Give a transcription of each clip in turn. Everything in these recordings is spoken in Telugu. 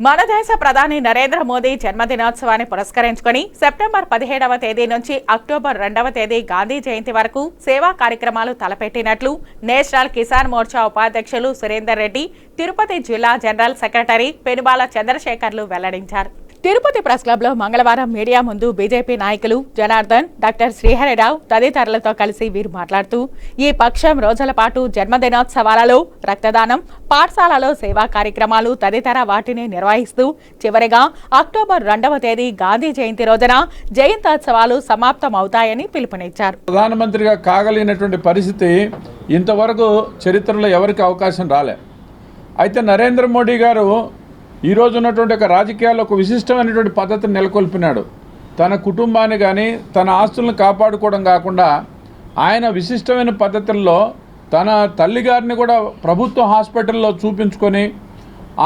మన దేశ ప్రధాని నరేంద్ర మోదీ జన్మదినోత్సవాన్ని పురస్కరించుకొని సెప్టెంబర్ పదిహేడవ తేదీ నుంచి అక్టోబర్ రెండవ తేదీ గాంధీ జయంతి వరకు సేవా కార్యక్రమాలు తలపెట్టినట్లు నేషనల్ కిసాన్ మోర్చా ఉపాధ్యక్షులు సురేందర్ రెడ్డి తిరుపతి జిల్లా జనరల్ సెక్రటరీ పెనుబాల చంద్రశేఖర్లు వెల్లడించారు. తిరుపతి ప్రెస్ క్లబ్లో మంగళవారం మీడియా ముందు బీజేపీ నాయకులు జనార్దన్ డాక్టర్ శ్రీహరిరావు తదితరులతో కలిసి వీరు మాట్లాడుతూ ఈ పక్షం రోజుల పాటు జన్మదినోత్సవాలలో రక్తదానం పాఠశాలలో సేవా కార్యక్రమాలు తదితర వాటిని నిర్వహిస్తూ చివరిగా అక్టోబర్ రెండవ తేదీ గాంధీ జయంతి రోజున జయంతోత్సవాలు సమాప్తమవుతాయని పిలుపునిచ్చారు. ప్రధానమంత్రిగా కాగలిగినటువంటి పరిస్థితి ఇంతవరకు చరిత్రలో ఎవరికి అవకాశం రాలే. అయితే నరేంద్ర మోడీ గారు ఈరోజు ఉన్నటువంటి ఒక రాజకీయాల్లో ఒక విశిష్టమైనటువంటి పద్ధతిని నెలకొల్పినాడు. తన కుటుంబాన్ని కానీ తన ఆస్తులను కాపాడుకోవడం కాకుండా ఆయన విశిష్టమైన పద్ధతుల్లో తన తల్లిగారిని కూడా ప్రభుత్వ హాస్పిటల్లో చూపించుకొని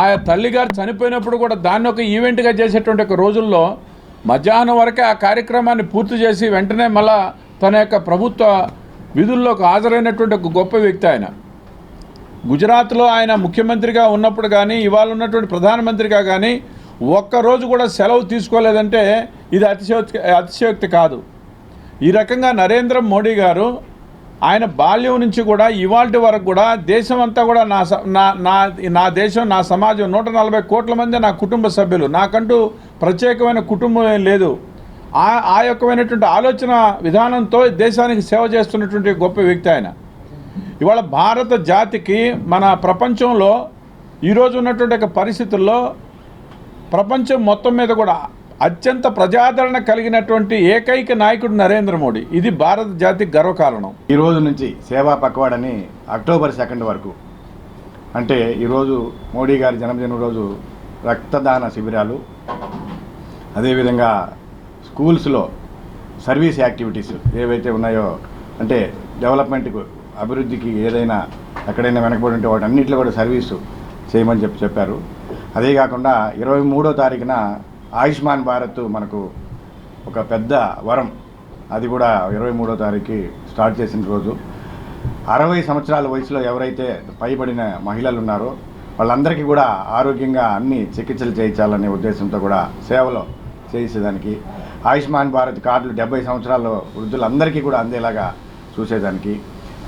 ఆ తల్లిగారు చనిపోయినప్పుడు కూడా దాన్ని ఒక ఈవెంట్గా చేసేటువంటి ఒక రోజుల్లో మధ్యాహ్నం వరకే ఆ కార్యక్రమాన్ని పూర్తి చేసి వెంటనే మళ్ళా తన యొక్క ప్రభుత్వ విధుల్లోకి హాజరైనటువంటి ఒక గొప్ప వ్యక్తి ఆయన. గుజరాత్లో ఆయన ముఖ్యమంత్రిగా ఉన్నప్పుడు కానీ ఇవాళ ఉన్నటువంటి ప్రధానమంత్రిగా కానీ ఒక్కరోజు కూడా సెలవు తీసుకోలేదంటే ఇది అతిశయోక్తి అతిశయోక్తి కాదు. ఈ రకంగా నరేంద్ర మోడీ గారు ఆయన బాల్యం నుంచి కూడా ఇవాళ వరకు కూడా దేశం అంతా కూడా నా నా నా నా దేశం నా సమాజం నూట నలభై కోట్ల మంది నా కుటుంబ సభ్యులు. నాకంటూ ప్రత్యేకమైన కుటుంబం ఏం లేదు. ఆ ఆ యొక్కమైనటువంటి ఆలోచన విధానంతో దేశానికి సేవ చేస్తున్నటువంటి గొప్ప వ్యక్తి ఆయన. ఇవాళ భారత జాతికి మన ప్రపంచంలో ఈరోజు ఉన్నటువంటి ఒక పరిస్థితుల్లో ప్రపంచం మొత్తం మీద కూడా అత్యంత ప్రజాదరణ కలిగినటువంటి ఏకైక నాయకుడు నరేంద్ర మోడీ. ఇది భారత జాతికి గర్వకారణం. ఈ రోజు నుంచి సేవా పక్వాడని అక్టోబర్ సెకండ్ వరకు అంటే ఈరోజు మోడీ గారి జన్మదిన రోజు రక్తదాన శిబిరాలు అదేవిధంగా స్కూల్స్లో సర్వీస్ యాక్టివిటీస్ ఏవైతే ఉన్నాయో అంటే డెవలప్మెంట్కు అభివృద్ధికి ఏదైనా ఎక్కడైనా వెనకబడి ఉంటే వాటి అన్నింటిలో కూడా సర్వీసు చేయమని చెప్పి చెప్పారు. అదే కాకుండా ఇరవై మూడో తారీఖున ఆయుష్మాన్ భారత్ మనకు ఒక పెద్ద వరం. అది కూడా ఇరవై మూడో తారీఖు స్టార్ట్ చేసిన రోజు. అరవై సంవత్సరాల వయసులో ఎవరైతే పైబడిన మహిళలు ఉన్నారో వాళ్ళందరికీ కూడా ఆరోగ్యంగా అన్ని చికిత్సలు చేయించాలనే ఉద్దేశంతో కూడా సేవలో చేసేదానికి ఆయుష్మాన్ భారత్ కార్డులు డెబ్బై సంవత్సరాల వృద్ధులందరికీ కూడా అందేలాగా చూసేదానికి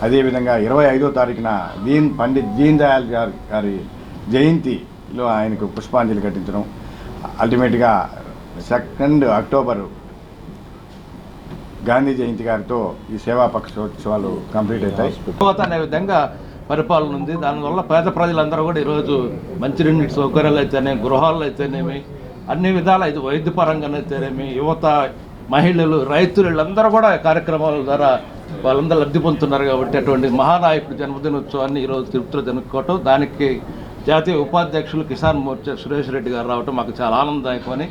అదేవిధంగా ఇరవై ఐదో తారీఖున దీన్ పండిత్ దీన్ దయాల్ గారి గారి జయంతిలో ఆయనకు పుష్పాంజలి ఘటించడం. అల్టిమేట్గా సెకండ్ అక్టోబరు గాంధీ జయంతి గారితో ఈ సేవా పక్షోత్సవాలు కంప్లీట్ అవుతాయి. తర్వాత అనే విధంగా పరిపాలన ఉంది. దానివల్ల పేద ప్రజలందరూ కూడా ఈరోజు మంచినీటి సౌకర్యాలు అయితేనే గృహాలు అయితేనేమి అన్ని విధాల ఇది వైద్యపరంగానైతేనేమి యువత మహిళలు రైతులు వీళ్ళందరూ కూడా కార్యక్రమాల ద్వారా వాళ్ళందరూ లబ్ధి పొందుతున్నారు కాబట్టి అటువంటి మహానాయకుడు జన్మదినోత్సవాన్ని ఈరోజు తిరుపతిలో జరుపుకోవటం దానికి జాతీయ ఉపాధ్యక్షులు కిసాన్ మోర్చా సురేష్ రెడ్డి గారు రావటం మాకు చాలా ఆనందదాయకమని